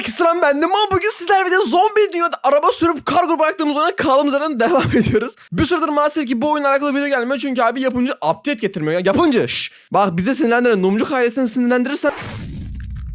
Herkese selam ben de ama bugün sizlerle de zombi dünyada araba sürüp kargo bıraktığımız ona kaldığımız yerden devam ediyoruz. Bir süredir maalesef ki bu oyunla alakalı video gelmiyor çünkü abi yapımcı update getirmiyor ya. Yapımcı şş, bak bize sinirlendiren Numcuk ailesini sinirlendirirsen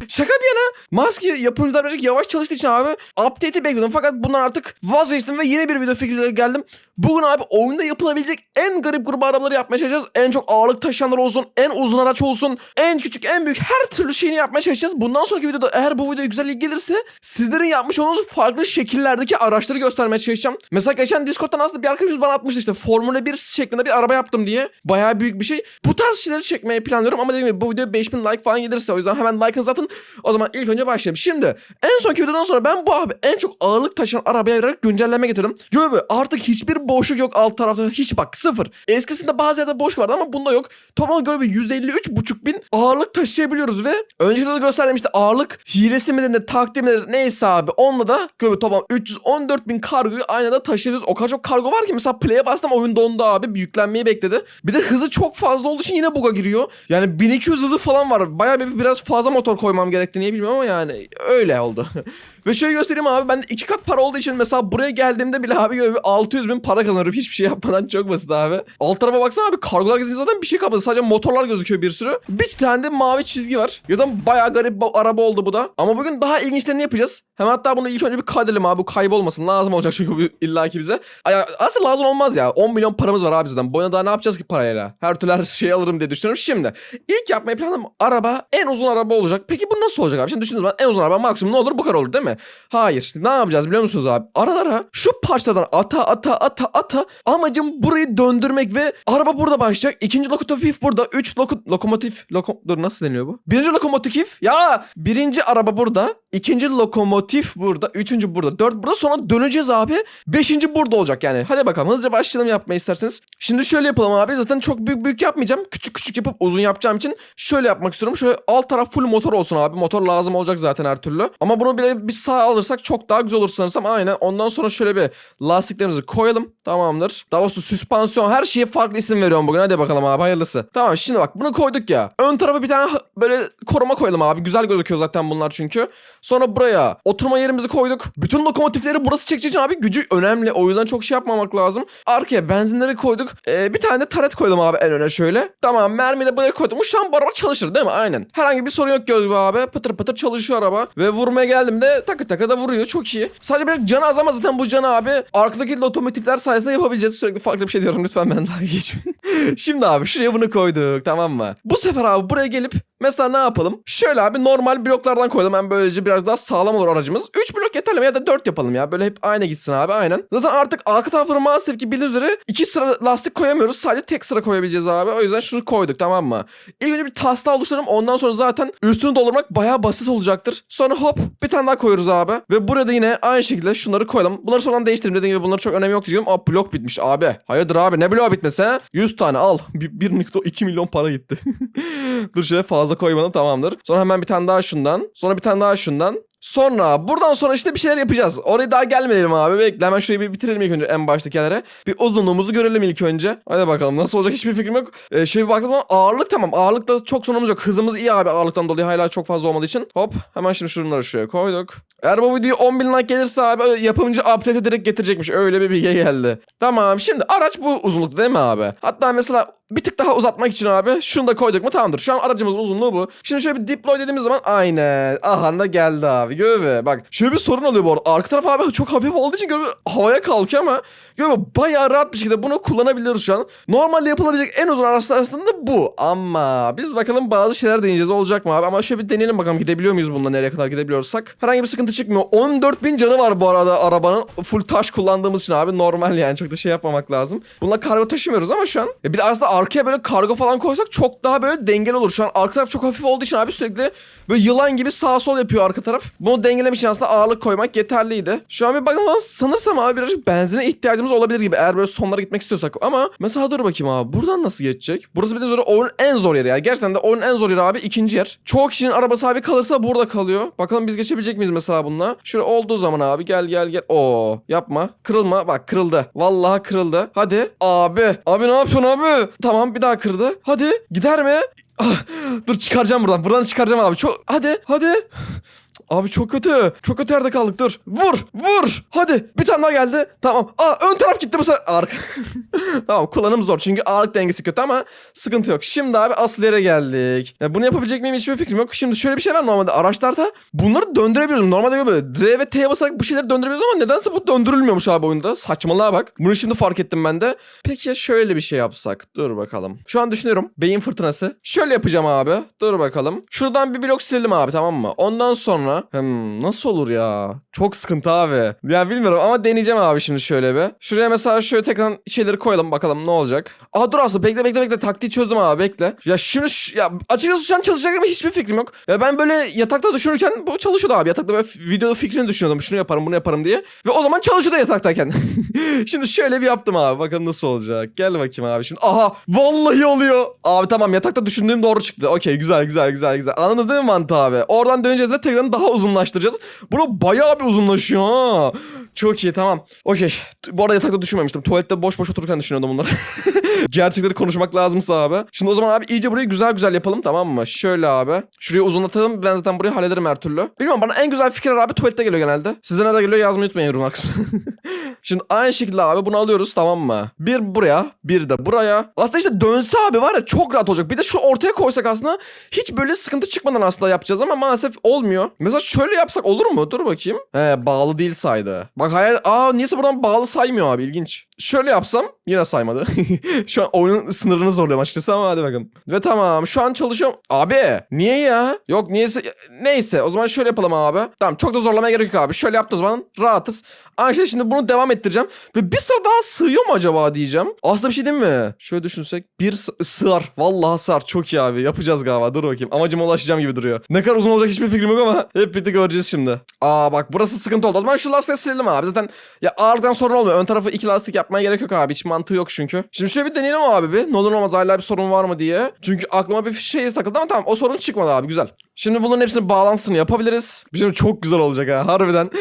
Şaka bir yana maske yapımcılar birazcık yavaş çalıştığı için abi update'i bekliyordum fakat bundan artık vazgeçtim ve yeni bir video fikirleri geldim. Bugün abi oyunda yapılabilecek en garip grup arabaları yapmaya çalışacağız. En çok ağırlık taşıyanlar olsun, en uzun araç olsun, en küçük, en büyük her türlü şeyini yapmaya çalışacağız. Bundan sonraki videoda eğer bu videoya güzel gelirse sizlerin yapmış olduğunuz farklı şekillerdeki araçları göstermeye çalışacağım. Mesela geçen Discord'dan aslında bir arkadaşımız bana atmıştı işte Formula 1 şeklinde bir araba yaptım diye. Bayağı büyük bir şey. Bu tarz şeyleri çekmeyi planlıyorum ama dediğim gibi bu video 5000 like falan gelirse o yüzden hemen like'ınızı atın. O zaman ilk önce başlayalım. Şimdi en sonki videodan sonra ben bu abi en çok ağırlık taşıyan arabaya vererek güncelleme getirdim. Gör be artık hiçbir boşluk yok alt tarafta. Hiç bak sıfır. Eskisinde bazı yerde boş vardı ama bunda yok. Toplam göre bir 153,5 bin ağırlık taşıyabiliyoruz ve önceki de gösterdim işte ağırlık hilesi mi denir taktiği mi denir neyse abi. Onunla da göre toplam 314 bin kargoyu aynı anda taşıyoruz. O kadar çok kargo var ki mesela play'e bastım oyun dondu abi. Bir yüklenmeyi bekledi. Bir de hızı çok fazla olduğu için yine buga giriyor. Yani 1200 hızı falan var. Bayağı bir biraz fazla motor koymam gerekti. Niye bilmiyorum ama yani öyle oldu. Ve şöyle göstereyim abi ben iki kat para olduğu için mesela buraya geldiğimde bile abi böyle bir 600 bin para kazanıyorum hiçbir şey yapmadan çok basit abi. Alt tarafa baksana abi kargolar gidince zaten bir şey kalmadı sadece motorlar gözüküyor bir sürü. Bir tane de mavi çizgi var. Ya da bayağı garip bir araba oldu bu da. Ama bugün daha ilginçlerini yapacağız. Hem hatta bunu ilk önce bir kaydedelim abi bu kaybolmasın lazım olacak çünkü bu illaki bize. Aslında lazım olmaz ya 10 milyon paramız var abi zaten. Bu oyuna daha ne yapacağız ki parayla? Her türlü her şeyi alırım diye düşünüyorum. Şimdi ilk yapmayı planladım araba en uzun araba olacak. Peki bu nasıl olacak abi? Şimdi düşündüğünüz zaman en uzun araba maksimum ne olur bu kadar olur değil mi? Hayır. Ne yapacağız biliyor musunuz abi? Aralara şu parçadan ata ata ata ata amacım burayı döndürmek ve araba burada başlayacak. İkinci lokomotif burada. Üç loko lokomotif. Loko Dur nasıl deniyor bu? Birinci lokomotif. Ya birinci araba burada. ikinci lokomotif burada. Üçüncü burada. Dört burada. Sonra döneceğiz abi. Beşinci burada olacak yani. Hadi bakalım hızlıca başlayalım yapmayı isterseniz. Şimdi şöyle yapalım abi. Zaten çok büyük büyük yapmayacağım. Küçük küçük yapıp uzun yapacağım için şöyle yapmak istiyorum. Şöyle alt taraf full motor olsun abi. Motor lazım olacak zaten her türlü. Ama bunu bile bir sağ alırsak çok daha güzel olur sanırsam. Aynen. Ondan sonra şöyle bir lastiklerimizi koyalım. Tamamdır. Daha doğrusu süspansiyon her şeye farklı isim veriyorum bugün. Hadi bakalım abi hayırlısı. Tamam şimdi bak bunu koyduk ya. Ön tarafa bir tane böyle koruma koyalım abi. Güzel gözüküyor zaten bunlar çünkü. Sonra buraya oturma yerimizi koyduk. Bütün lokomotifleri burası çekeceği için abi gücü önemli. O yüzden çok şey yapmamak lazım. Arkaya benzinleri koyduk. Ee, bir tane de taret koydum abi en öne şöyle. Tamam mermi de buraya koydum. Şu an bu araba çalışır değil mi? Aynen. Herhangi bir sorun yok gibi abi. Pıtır pıtır çalışıyor araba. Ve vurmaya geldim de takı takı da vuruyor. Çok iyi. Sadece biraz canı az ama zaten bu canı abi arkadaki lokomotifler sayesinde yapabileceğiz. Sürekli farklı bir şey diyorum lütfen ben daha geçmeyin. Şimdi abi şuraya bunu koyduk tamam mı? Bu sefer abi buraya gelip mesela ne yapalım? Şöyle abi normal bloklardan koydum. Ben böylece biraz daha sağlam olur aracımız. 3 blok yeterli mi ya da 4 yapalım ya. Böyle hep aynı gitsin abi aynen. Zaten artık arka tarafları maalesef ki bildiğiniz üzere 2 sıra lastik koyamıyoruz. Sadece tek sıra koyabileceğiz abi. O yüzden şunu koyduk tamam mı? İlk önce bir taslağı oluşturalım. Ondan sonra zaten üstünü doldurmak bayağı basit olacaktır. Sonra hop bir tane daha koyuyoruz abi. Ve burada yine aynı şekilde şunları koyalım. Bunları sonradan değiştirelim. Dediğim gibi bunlar çok önemi yok diyeceğim. Aa blok bitmiş abi. Hayırdır abi ne blok bitmesi ha? 100 tane al. 1.2 milyon para gitti. Dur şöyle fazla koymadım tamamdır. Sonra hemen bir tane daha şundan. Sonra bir tane daha şundan. Sonra buradan sonra işte bir şeyler yapacağız. Oraya daha gelmeyelim abi. Bekle hemen şurayı bir bitirelim ilk önce en baştaki yerlere. Bir uzunluğumuzu görelim ilk önce. Hadi bakalım nasıl olacak hiçbir fikrim yok. Ee, şöyle bir baktığım zaman ağırlık tamam. Ağırlıkta çok sorunumuz yok. Hızımız iyi abi ağırlıktan dolayı hala çok fazla olmadığı için. Hop hemen şimdi şunları şuraya koyduk. Eğer bu video 10 bin like gelirse abi yapımcı update'e direkt getirecekmiş. Öyle bir bilgi geldi. Tamam şimdi araç bu uzunlukta değil mi abi? Hatta mesela bir tık daha uzatmak için abi şunu da koyduk mu tamamdır. Şu an aracımızın uzunluğu bu. Şimdi şöyle bir deploy dediğimiz zaman aynen. Aha da geldi abi. Göbe bak. Şöyle bir sorun oluyor bu arada. Arka taraf abi çok hafif olduğu için göbe havaya kalkıyor ama göbe bayağı rahat bir şekilde bunu kullanabiliyoruz şu an. Normalde yapılabilecek en uzun araç aslında bu. Ama biz bakalım bazı şeyler deneyeceğiz. Olacak mı abi? Ama şöyle bir deneyelim bakalım gidebiliyor muyuz bununla nereye kadar gidebiliyorsak. Herhangi bir sıkıntı çıkmıyor. 14 bin canı var bu arada arabanın. Full taş kullandığımız için abi normal yani çok da şey yapmamak lazım. Bununla kargo taşımıyoruz ama şu an. E bir de aslında arkaya böyle kargo falan koysak çok daha böyle dengeli olur. Şu an arka taraf çok hafif olduğu için abi sürekli böyle yılan gibi sağ sol yapıyor arka taraf. Bunu dengelemek için aslında ağırlık koymak yeterliydi. Şu an bir bakın sanırsam abi birazcık benzine ihtiyacımız olabilir gibi eğer böyle sonlara gitmek istiyorsak. Ama mesela dur bakayım abi buradan nasıl geçecek? Burası bir de zor oyunun en zor yeri yani. Gerçekten de oyunun en zor yeri abi ikinci yer. Çoğu kişinin arabası abi kalırsa burada kalıyor. Bakalım biz geçebilecek miyiz mesela bununla? Şöyle olduğu zaman abi gel gel gel. Oo yapma. Kırılma. Bak kırıldı. Vallahi kırıldı. Hadi. Abi. Abi ne yapıyorsun abi? Tamam bir daha kırdı. Hadi. Gider mi? Ah, dur çıkaracağım buradan. Buradan çıkaracağım abi. Çok hadi hadi. Abi çok kötü. Çok kötü yerde kaldık dur. Vur vur. Hadi bir tane daha geldi. Tamam. Aa ön taraf gitti bu sefer. Arka. tamam kullanım zor çünkü ağırlık dengesi kötü ama sıkıntı yok. Şimdi abi asıl yere geldik. Ya bunu yapabilecek miyim hiçbir fikrim yok. Şimdi şöyle bir şey var normalde araçlarda bunları döndürebiliyoruz. Normalde böyle D ve T'ye basarak bu şeyleri döndürebiliyoruz ama nedense bu döndürülmüyormuş abi oyunda. Saçmalığa bak. Bunu şimdi fark ettim ben de. Peki ya şöyle bir şey yapsak? Dur bakalım. Şu an düşünüyorum. Beyin fırtınası. Şöyle yapacağım abi. Dur bakalım. Şuradan bir blok silelim abi tamam mı? Ondan sonra hmm, nasıl olur ya? Çok sıkıntı abi. Ya bilmiyorum ama deneyeceğim abi şimdi şöyle bir. Şuraya mesela şöyle tekrar şeyleri koyalım bakalım ne olacak. Aa dur aslında bekle bekle bekle taktiği çözdüm abi bekle. Ya şimdi ya açıkçası şu an çalışacak mı hiçbir fikrim yok. Ya ben böyle yatakta düşünürken bu çalışıyordu abi. Yatakta böyle videoda fikrini düşünüyordum. Şunu yaparım bunu yaparım diye. Ve o zaman çalışıyordu yataktayken. şimdi şöyle bir yaptım abi. Bakalım nasıl olacak. Gel bakayım abi şimdi. Aha vallahi oluyor. Abi tamam yatakta düşündüğüm doğru çıktı. Okey güzel güzel güzel güzel. Anladın mi mantığı abi? Oradan döneceğiz ve tekrar daha uzunlaştıracağız. Bunu bayağı bir uzunlaşıyor ha. Çok iyi tamam. Okey. Bu arada yatakta düşünmemiştim. Tuvalette boş boş otururken düşünüyordum bunları. Gerçekleri konuşmak lazımsa abi. Şimdi o zaman abi iyice burayı güzel güzel yapalım tamam mı? Şöyle abi. Şurayı uzunlatalım. Ben zaten burayı hallederim her türlü. Bilmiyorum bana en güzel fikirler abi tuvalette geliyor genelde. Size nerede geliyor yazmayı unutmayın yorumlar. Şimdi aynı şekilde abi bunu alıyoruz tamam mı? Bir buraya, bir de buraya. Aslında işte dönse abi var ya çok rahat olacak. Bir de şu ortaya koysak aslında hiç böyle sıkıntı çıkmadan aslında yapacağız ama maalesef olmuyor. Mesela şöyle yapsak olur mu? Dur bakayım. He bağlı değil saydı. Bak hayır. Aa niyeyse buradan bağlı saymıyor abi ilginç. Şöyle yapsam yine saymadı. şu an oyunun sınırını zorluyorum açıkçası ama hadi bakalım. Ve tamam şu an çalışıyorum. Abi niye ya? Yok niyeyse neyse o zaman şöyle yapalım abi. Tamam çok da zorlamaya gerek yok abi. Şöyle yaptığımız zaman rahatız. Şekilde şimdi bunu devam ettireceğim. Ve bir sıra daha sığıyor mu acaba diyeceğim. Aslında bir şey değil mi? Şöyle düşünsek bir sı- sığar. Vallahi sığar. Çok iyi abi. Yapacağız galiba. Dur bakayım. Amacıma ulaşacağım gibi duruyor. Ne kadar uzun olacak hiçbir fikrim yok ama hep birlikte göreceğiz şimdi. Aa bak burası sıkıntı oldu. O zaman şu lastiği silelim abi. Zaten ya ağırlıktan sorun olmuyor. Ön tarafı iki lastik yapmaya gerek yok abi. Hiç mantığı yok çünkü. Şimdi şöyle bir deneyelim abi bir. Ne olur olmaz hala bir sorun var mı diye. Çünkü aklıma bir şey takıldı ama tamam o sorun çıkmadı abi. Güzel. Şimdi bunların hepsinin bağlantısını yapabiliriz. Şimdi çok güzel olacak ha harbiden.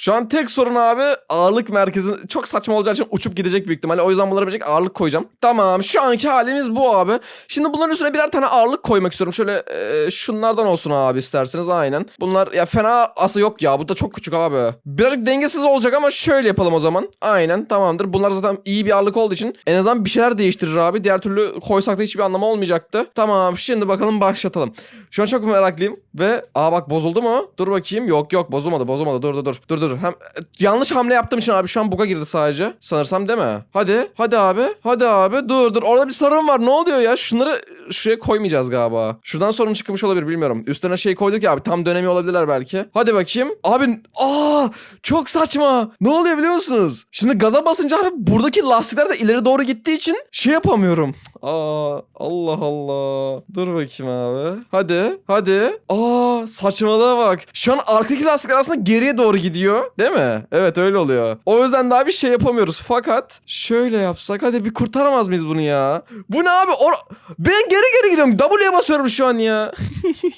Şu an tek sorun abi ağırlık merkezin çok saçma olacağı için uçup gidecek büyük ihtimalle. O yüzden bunlara birazcık ağırlık koyacağım. Tamam şu anki halimiz bu abi. Şimdi bunların üstüne birer tane ağırlık koymak istiyorum. Şöyle e, şunlardan olsun abi isterseniz aynen. Bunlar ya fena aslında yok ya bu da çok küçük abi. Birazcık dengesiz olacak ama şöyle yapalım o zaman. Aynen tamamdır. Bunlar zaten iyi bir ağırlık olduğu için en azından bir şeyler değiştirir abi. Diğer türlü koysak da hiçbir anlamı olmayacaktı. Tamam şimdi bakalım başlatalım. Şu an çok meraklıyım ve aa bak bozuldu mu? Dur bakayım. Yok yok bozulmadı bozulmadı. Dur dur dur. Dur dur. Hem e, yanlış hamle yaptığım için abi şu an buga girdi sadece. Sanırsam değil mi? Hadi. Hadi abi. Hadi abi. Dur dur. Orada bir sorun var. Ne oluyor ya? Şunları şuraya koymayacağız galiba. Şuradan sorun çıkmış olabilir bilmiyorum. Üstüne şey koyduk ya abi. Tam dönemi olabilirler belki. Hadi bakayım. Abi aa çok saçma. Ne oluyor biliyor musunuz? Şimdi gaza basınca abi buradaki lastikler de ileri doğru gittiği için şey yapamıyorum. Aa Allah Allah. Dur bakayım abi. Hadi. Hadi. Aa saçmalığa bak. Şu an arkadaki lastikler aslında geriye doğru gidiyor. Değil mi? Evet öyle oluyor. O yüzden daha bir şey yapamıyoruz. Fakat şöyle yapsak hadi bir kurtaramaz mıyız bunu ya? Bu ne abi? Or- ben geri geri gidiyorum. W'ye basıyorum şu an ya.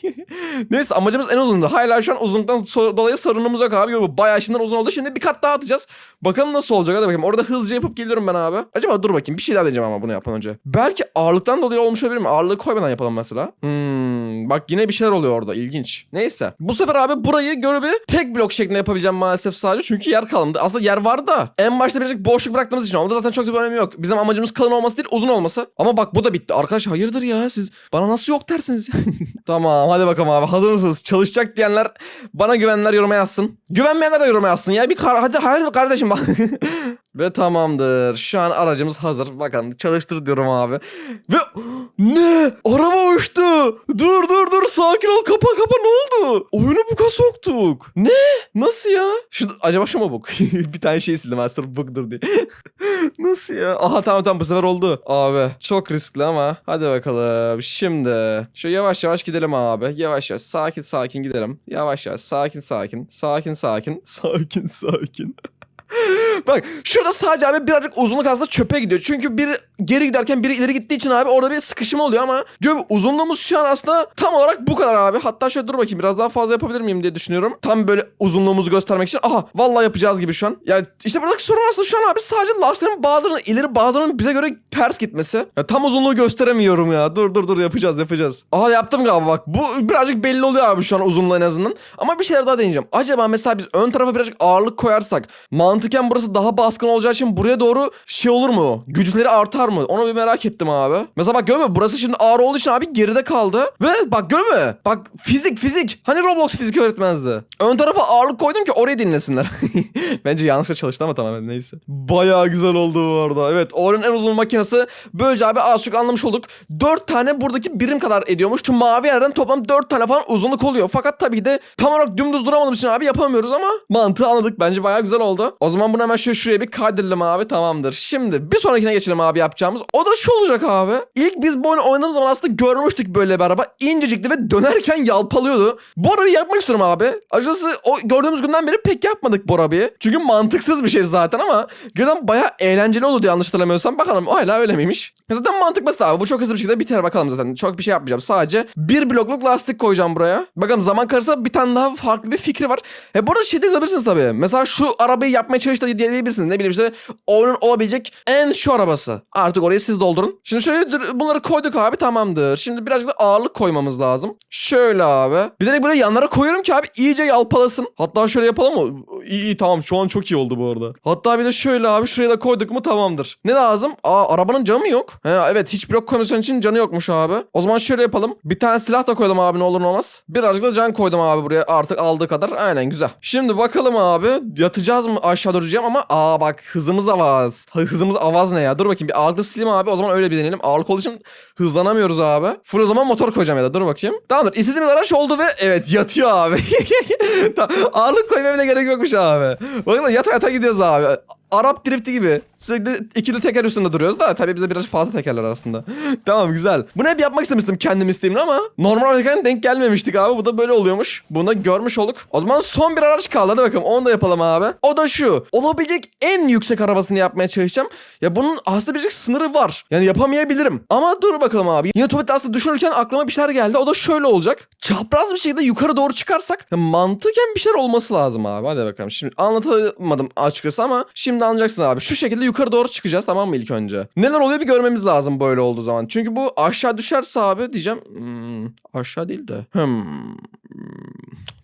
Neyse amacımız en uzundu. Hala şu an uzunluktan so- dolayı sorunumuz yok abi. Bayağı şimdiden uzun oldu. Şimdi bir kat daha atacağız. Bakalım nasıl olacak. Hadi bakayım. Orada hızlıca yapıp geliyorum ben abi. Acaba dur bakayım. Bir şey daha deneyeceğim ama bunu yapmadan önce. Belki ağırlıktan dolayı olmuş olabilir mi? Ağırlığı koymadan yapalım mesela. Hmm, bak yine bir şeyler oluyor orada. İlginç. Neyse. Bu sefer abi burayı görüp tek blok şeklinde yapabileceğim maalesef sadece. Çünkü yer kalmadı. Aslında yer var da. En başta birazcık boşluk bıraktığımız için. Onda zaten çok da bir önemi yok. Bizim amacımız kalın olması değil uzun olması. Ama bak bu da bitti. Arkadaş hayırdır ya siz bana nasıl yok dersiniz ya. tamam hadi bakalım abi. Hazır mısınız? Çalışacak diyenler bana güvenenler yoruma yazsın. Güvenmeyenler de yoruma yazsın ya. Bir kar hadi hayırdır kardeşim bak. Ve tamamdır. Şu an aracımız hazır. Bakın çalıştır diyorum abi. Ve ne? Araba uçtu. Dur dur dur sakin ol kapa kapa ne oldu? Oyunu buka soktuk. Ne? Nasıl ya? Şu, acaba şu mu bug? bir tane şey sildim Master bug'dur diye. Nasıl ya? Aha tamam tamam bu sefer oldu. Abi çok riskli ama hadi bakalım. Şimdi şu yavaş yavaş gidelim abi. Yavaş yavaş sakin sakin gidelim. Yavaş yavaş sakin sakin. Sakin sakin. Sakin sakin. Bak şurada sadece abi birazcık uzunluk aslında çöpe gidiyor. Çünkü biri geri giderken biri ileri gittiği için abi orada bir sıkışma oluyor ama gör uzunluğumuz şu an aslında tam olarak bu kadar abi. Hatta şöyle dur bakayım biraz daha fazla yapabilir miyim diye düşünüyorum. Tam böyle uzunluğumuzu göstermek için. Aha vallahi yapacağız gibi şu an. Ya işte buradaki sorun aslında şu an abi sadece lastiklerin bazılarının ileri bazılarının bize göre ters gitmesi. Ya tam uzunluğu gösteremiyorum ya. Dur dur dur yapacağız yapacağız. Aha yaptım galiba bak. Bu birazcık belli oluyor abi şu an uzunluğu en azından. Ama bir şeyler daha deneyeceğim. Acaba mesela biz ön tarafa birazcık ağırlık koyarsak mantıken burası daha baskın olacağı için buraya doğru şey olur mu? Güçleri artar mı? Onu bir merak ettim abi. Mesela bak görme burası şimdi ağır olduğu için abi geride kaldı. Ve bak görme bak fizik fizik. Hani Roblox fizik öğretmezdi. Ön tarafa ağırlık koydum ki orayı dinlesinler. Bence yanlışla çalıştı ama tamamen neyse. Bayağı güzel oldu bu arada. Evet Orion'un en uzun makinesi. Böylece abi az çok anlamış olduk. 4 tane buradaki birim kadar ediyormuş. Şu mavi yerden toplam 4 tane falan uzunluk oluyor. Fakat tabii de tam olarak dümdüz duramadığım için abi yapamıyoruz ama mantığı anladık. Bence bayağı güzel oldu. O zaman bunu hemen şöyle şuraya bir kaydedelim abi tamamdır. Şimdi bir sonrakine geçelim abi yapacağımız. O da şu olacak abi. İlk biz bu oyunu oynadığımız zaman aslında görmüştük böyle bir araba. İncecikti ve dönerken yalpalıyordu. Bu arabayı yapmak istiyorum abi. Açıkçası o gördüğümüz günden beri pek yapmadık bu arabayı. Çünkü mantıksız bir şey zaten ama gerçekten bayağı eğlenceli oldu yanlış hatırlamıyorsam. Bakalım o hala öyle miymiş? Zaten mantık basit abi. Bu çok hızlı bir şekilde biter bakalım zaten. Çok bir şey yapmayacağım. Sadece bir blokluk lastik koyacağım buraya. Bakalım zaman kararsa bir tane daha farklı bir fikri var. E burada şey de yazabilirsiniz tabii. Mesela şu arabayı yapmaya çalıştı diye diyebilirsiniz. Ne bileyim işte onun olabilecek en şu arabası. Artık orayı siz doldurun. Şimdi şöyle bunları koyduk abi tamamdır. Şimdi birazcık da ağırlık koymamız lazım. Şöyle abi. De böyle yanlara koyuyorum ki abi iyice yalpalasın. Hatta şöyle yapalım mı? İyi iyi tamam şu an çok iyi oldu bu arada. Hatta bir de şöyle abi şuraya da koyduk mu tamamdır. Ne lazım? Aa arabanın camı mı yok? He evet hiç blok koymasyon için canı yokmuş abi. O zaman şöyle yapalım. Bir tane silah da koydum abi ne olur ne olmaz. Birazcık da can koydum abi buraya artık aldığı kadar. Aynen güzel. Şimdi bakalım abi. Yatacağız mı aşağı doğru diyeceğim ama aa bak hızımız avaz. Hı- Hızımız avaz ne ya? Dur bakayım bir ağırlıklı sileyim abi. O zaman öyle bir deneyelim. Ağırlık olduğu için hızlanamıyoruz abi. Full o zaman motor koyacağım ya da dur bakayım. Tamamdır. İstediğimiz araç oldu ve evet yatıyor abi. Ağırlık koymaya bile gerek yokmuş abi. Bakın yata yata gidiyoruz abi. Arap drifti gibi. Sürekli ikili teker üstünde duruyoruz da tabii bize biraz fazla tekerler aslında. tamam güzel. Bunu hep yapmak istemiştim kendim isteğimle ama normal oynarken denk gelmemiştik abi. Bu da böyle oluyormuş. Bunu da görmüş olduk. O zaman son bir araç kaldı. Hadi bakalım onu da yapalım abi. O da şu. Olabilecek en yüksek arabasını yapmaya çalışacağım. Ya bunun aslında birazcık sınırı var. Yani yapamayabilirim. Ama dur bakalım abi. Yine tuvalette aslında düşünürken aklıma bir şeyler geldi. O da şöyle olacak. Çapraz bir şekilde yukarı doğru çıkarsak mantıken bir şeyler olması lazım abi. Hadi bakalım. Şimdi anlatamadım açıkçası ama şimdi anlayacaksın abi. Şu şekilde yukarı doğru çıkacağız tamam mı ilk önce? Neler oluyor bir görmemiz lazım böyle olduğu zaman. Çünkü bu aşağı düşerse abi diyeceğim. Hmm, aşağı değil de. Hmm.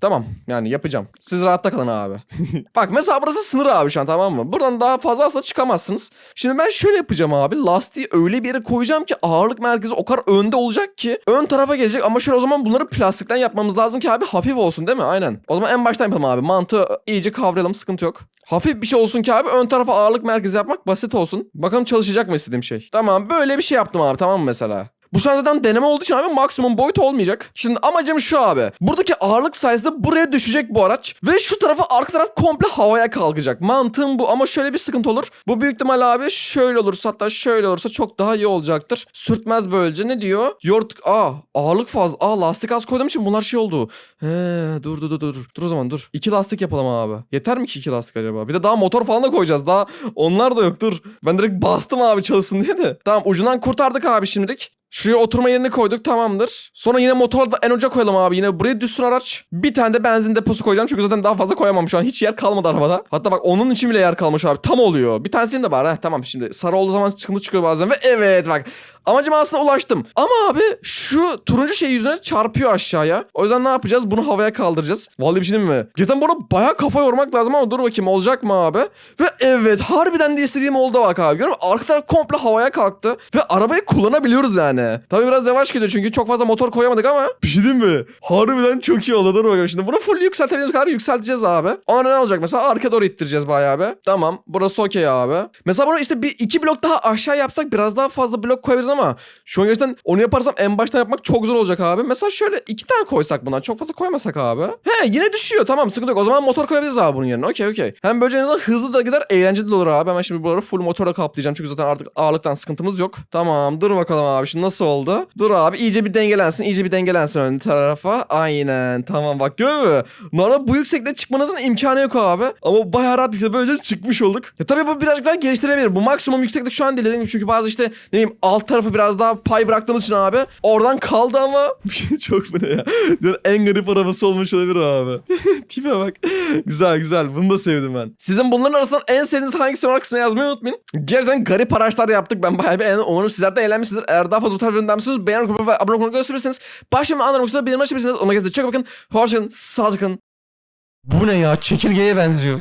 Tamam yani yapacağım. Siz rahatta kalın abi. Bak mesela burası sınır abi şu an tamam mı? Buradan daha fazla aslında çıkamazsınız. Şimdi ben şöyle yapacağım abi. Lastiği öyle bir yere koyacağım ki ağırlık merkezi o kadar önde olacak ki ön tarafa gelecek ama şöyle o zaman bunları plastikten yapmamız lazım ki abi hafif olsun değil mi? Aynen. O zaman en baştan yapalım abi. Mantığı iyice kavrayalım sıkıntı yok. Hafif bir şey olsun ki abi ön tarafa ağırlık merkezi yapmak basit olsun. Bakalım çalışacak mı istediğim şey. Tamam böyle bir şey yaptım abi tamam mı mesela? Bu şu zaten deneme olduğu için abi maksimum boyut olmayacak. Şimdi amacım şu abi. Buradaki ağırlık sayesinde buraya düşecek bu araç. Ve şu tarafa arka taraf komple havaya kalkacak. Mantığım bu ama şöyle bir sıkıntı olur. Bu büyük ihtimal abi şöyle olursa hatta şöyle olursa çok daha iyi olacaktır. Sürtmez böylece ne diyor? Yort... Aa ağırlık fazla. Aa lastik az koyduğum için bunlar şey oldu. He dur dur dur dur. Dur o zaman dur. İki lastik yapalım abi. Yeter mi ki iki lastik acaba? Bir de daha motor falan da koyacağız. Daha onlar da yok dur. Ben direkt bastım abi çalışsın diye de. Tamam ucundan kurtardık abi şimdilik. Şuraya oturma yerini koyduk tamamdır. Sonra yine motoru da en uca koyalım abi. Yine buraya düşsün araç. Bir tane de benzin deposu koyacağım. Çünkü zaten daha fazla koyamam şu an. Hiç yer kalmadı arabada. Hatta bak onun için bile yer kalmış abi. Tam oluyor. Bir tanesinin de var. Heh, tamam şimdi sarı olduğu zaman sıkıntı çıkıyor bazen. Ve evet bak. Amacıma aslında ulaştım. Ama abi şu turuncu şey yüzüne çarpıyor aşağıya. O yüzden ne yapacağız? Bunu havaya kaldıracağız. Vallahi bir şey diyeyim mi? Zaten bunu baya kafa yormak lazım ama dur bakayım olacak mı abi? Ve evet harbiden de istediğim oldu bak abi. Görüyor musun? Arka taraf komple havaya kalktı. Ve arabayı kullanabiliyoruz yani. Tabii biraz yavaş gidiyor çünkü çok fazla motor koyamadık ama. Bir şey diyeyim mi? Harbiden çok iyi oldu. Dur bakalım şimdi. Bunu full yükseltebildiğimiz kadar yükselteceğiz abi. Ona ne olacak mesela? Arka doğru ittireceğiz bayağı abi. Tamam. Burası okey abi. Mesela bunu işte bir iki blok daha aşağı yapsak biraz daha fazla blok koyabiliriz ama ama şu an gerçekten onu yaparsam en baştan yapmak çok zor olacak abi. Mesela şöyle iki tane koysak bundan. Çok fazla koymasak abi. He yine düşüyor. Tamam sıkıntı yok. O zaman motor koyabiliriz abi bunun yerine. Okey okey. Hem böylece hızlı da gider eğlenceli de olur abi. Hemen şimdi buraları full motorla kaplayacağım. Çünkü zaten artık ağırlıktan sıkıntımız yok. Tamam dur bakalım abi. Şimdi nasıl oldu? Dur abi iyice bir dengelensin. iyice bir dengelensin ön tarafa. Aynen. Tamam bak görüyor musun? Normalde bu yüksekliğe çıkmanızın imkanı yok abi. Ama bayağı rahat bir şekilde böylece çıkmış olduk. Ya tabii bu birazcık daha geliştirebilir. Bu maksimum yükseklik şu an değil dediğim. Çünkü bazı işte ne bileyim alt tarafı biraz daha pay bıraktığımız için abi. Oradan kaldı ama çok bu ne ya. En garip arabası olmuş olabilir abi. Tipe bak. güzel güzel. Bunu da sevdim ben. Sizin bunların arasından en sevdiğiniz hangisi olarak kısmına yazmayı unutmayın. Gerçekten garip araçlar yaptık. Ben bayağı bir eğlendim. Umarım sizler de eğlenmişsinizdir. Eğer daha fazla bu tarz videolardan istiyorsanız beğen grubu ve abone olmayı gösterirseniz başlayalım anlamak istiyorsanız bildirim açabilirsiniz. Ona gezdir. Çok bakın. Hoşçakalın. Sağlıcakla kalın. Bu ne ya? Çekirgeye benziyor.